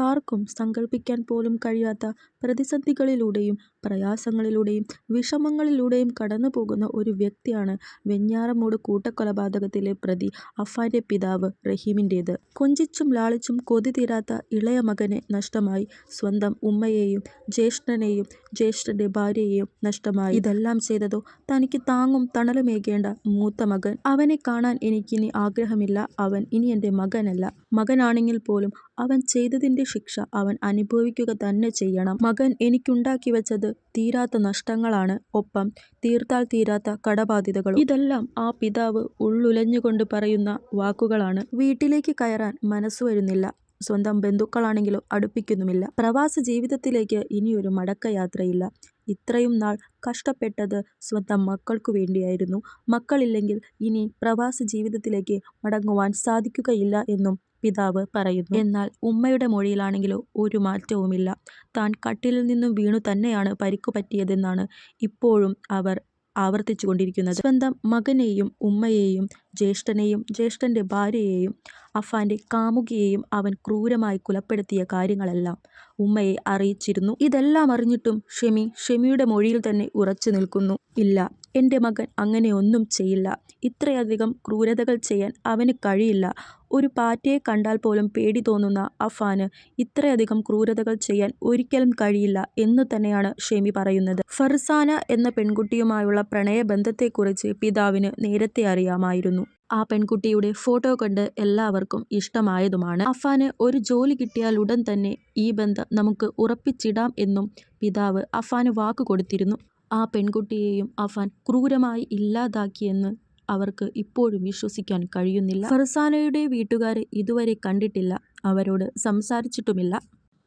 നമുക്കാർക്കും സങ്കൽപ്പിക്കാൻ പോലും കഴിയാത്ത പ്രതിസന്ധികളിലൂടെയും പ്രയാസങ്ങളിലൂടെയും വിഷമങ്ങളിലൂടെയും കടന്നുപോകുന്ന ഒരു വ്യക്തിയാണ് വെഞ്ഞാറമൂട് കൂട്ടക്കൊലപാതകത്തിലെ പ്രതി അഫാന്റെ പിതാവ് റഹീമിന്റേത്. കൊഞ്ചിച്ചും ലാളിച്ചും കൊതി തീരാത്ത ഇളയ മകനെ നഷ്ടമായി. സ്വന്തം ഉമ്മയെയും ജ്യേഷ്ഠനെയും ജ്യേഷ്ഠന്റെ ഭാര്യയെയും നഷ്ടമായി. ഇതെല്ലാം ചെയ്തതോ തനിക്ക് താങ്ങും തണലുമേകേണ്ട മൂത്ത മകൻ. അവനെ കാണാൻ എനിക്കിനി ആഗ്രഹമില്ല. അവൻ ഇനി എന്റെ മകനല്ല. മകനാണെങ്കിൽ പോലും അവൻ ചെയ്തതിന്റെ ശിക്ഷ അവൻ അനുഭവിക്കുക തന്നെ ചെയ്യണം. മകൻ എനിക്കുണ്ടാക്കിവെച്ചത് തീരാത്ത നഷ്ടങ്ങളാണ്. ഒപ്പം തീർത്താൽ തീരാത്ത കടബാധ്യതകളും. ഇതെല്ലാം ആ പിതാവ് ഉള്ളുലഞ്ഞുകൊണ്ട് പറയുന്ന വാക്കുകളാണ്. വീട്ടിലേക്ക് കയറാൻ മനസ്സുവരുന്നില്ല. സ്വന്തം ബന്ധുക്കളാണെങ്കിലും അടുപ്പിക്കുന്നുമില്ല. പ്രവാസ ജീവിതത്തിലേക്ക് ഇനിയൊരു മടക്കയാത്രയില്ല. ഇത്രയും നാൾ കഷ്ടപ്പെട്ടത് സ്വന്തം മക്കൾക്കു വേണ്ടിയായിരുന്നു. മക്കളില്ലെങ്കിൽ ഇനി പ്രവാസ ജീവിതത്തിലേക്ക് മടങ്ങുവാൻ സാധിക്കുകയില്ല എന്നും പിതാവ് പറയുന്നു. എന്നാൽ ഉമ്മയുടെ മൊഴിയിലാണെങ്കിലോ ഒരു മാറ്റവുമില്ല. താൻ കട്ടിലിൽ നിന്നും വീണു തന്നെയാണ് പരിക്കു പറ്റിയതെന്നാണ് ഇപ്പോഴും അവർ ആവർത്തിച്ചുകൊണ്ടിരിക്കുന്നത്. സ്വന്തം മകനെയും ഉമ്മയെയും ജ്യേഷ്ഠനെയും ജ്യേഷ്ഠന്റെ ഭാര്യയെയും അഫാന്റെ കാമുകിയെയും അവൻ ക്രൂരമായി കൊലപ്പെടുത്തിയ കാര്യങ്ങളെല്ലാം ഉമ്മയെ അറിയിച്ചിരുന്നു. ഇതെല്ലാം അറിഞ്ഞിട്ടും ഷെമി ഷെമിയുടെ മൊഴിയിൽ തന്നെ ഉറച്ചു നിൽക്കുന്നു. ഇല്ല എന്റെ മകൻ അങ്ങനെയൊന്നും ചെയ്യില്ല. ഇത്രയധികം ക്രൂരതകൾ ചെയ്യാൻ അവന് കഴിയില്ല. ഒരു പാറ്റയെ കണ്ടാൽ പോലും പേടി തോന്നുന്ന അഫാന് ഇത്രയധികം ക്രൂരതകൾ ചെയ്യാൻ ഒരിക്കലും കഴിയില്ല എന്നുതന്നെയാണ് ഷെമി പറയുന്നത്. ഫർസാന എന്ന പെൺകുട്ടിയുമായുള്ള പ്രണയബന്ധത്തെക്കുറിച്ച് പിതാവിന് നേരത്തെ അറിയാമായിരുന്നു. ആ പെൺകുട്ടിയുടെ ഫോട്ടോ കണ്ട് എല്ലാവർക്കും ഇഷ്ടമായതുമാണ്. അഫാന് ഒരു ജോലി കിട്ടിയാൽ ഉടൻ തന്നെ ഈ ബന്ധം നമുക്ക് ഉറപ്പിച്ചിടാം എന്നും പിതാവ് അഫാന് വാക്കുകൊടുത്തിരുന്നു. ആ പെൺകുട്ടിയെയും അഫാൻ ക്രൂരമായി ഇല്ലാതാക്കിയെന്ന് അവർക്ക് ഇപ്പോഴും വിശ്വസിക്കാൻ കഴിയുന്നില്ല. ഫർസാനയുടെ വീട്ടുകാരെ ഇതുവരെ കണ്ടിട്ടില്ല. അവരോട് സംസാരിച്ചിട്ടുമില്ല.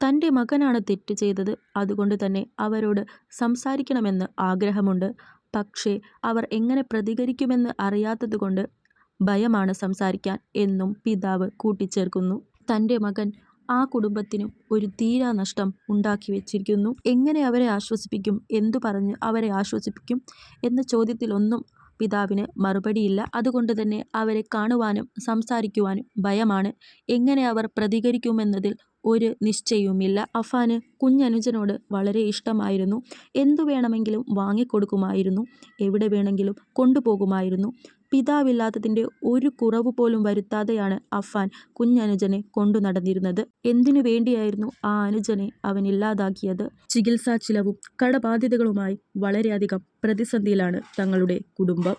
തന്റെ മകനാണ് തെറ്റ് ചെയ്തത്. അതുകൊണ്ട് തന്നെ അവരോട് സംസാരിക്കണമെന്ന് ആഗ്രഹമുണ്ട്. പക്ഷേ അവർ എങ്ങനെ പ്രതികരിക്കുമെന്ന് അറിയാത്തതുകൊണ്ട് ഭയമാണ് സംസാരിക്കാൻ എന്നും പിതാവ് കൂട്ടിച്ചേർക്കുന്നു. തന്റെ മകൻ ആ കുടുംബത്തിനും ഒരു തീരാനഷ്ടം ഉണ്ടാക്കിവെച്ചിരിക്കുന്നു. എങ്ങനെ അവരെ ആശ്വസിപ്പിക്കും? എന്തു പറഞ്ഞ് അവരെ ആശ്വസിപ്പിക്കും എന്ന ചോദ്യത്തിലൊന്നും പിതാവിന് മറുപടിയില്ല. അതുകൊണ്ട് തന്നെ അവരെ കാണുവാനും സംസാരിക്കുവാനും ഭയമാണ്. എങ്ങനെ അവർ പ്രതികരിക്കുമെന്നതിൽ ഒരു നിശ്ചയവുമില്ല. അഫാന് കുഞ്ഞനുജനോട് വളരെ ഇഷ്ടമായിരുന്നു. എന്തു വേണമെങ്കിലും വാങ്ങിക്കൊടുക്കുമായിരുന്നു. എവിടെ വേണമെങ്കിലും കൊണ്ടുപോകുമായിരുന്നു. പിതാവില്ലാത്തതിന്റെ ഒരു കുറവ് പോലും വരുത്താതെയാണ് അഫാൻ കുഞ്ഞനുജനെ കൊണ്ടു നടന്നിരുന്നത് എന്തിനു വേണ്ടിയായിരുന്നു ആ അനുജനെ അവൻ ഇല്ലാതാക്കിയത്? ചികിത്സാ ചിലവും കടബാധ്യതകളുമായി വളരെയധികം പ്രതിസന്ധിയിലാണ് തങ്ങളുടെ കുടുംബം.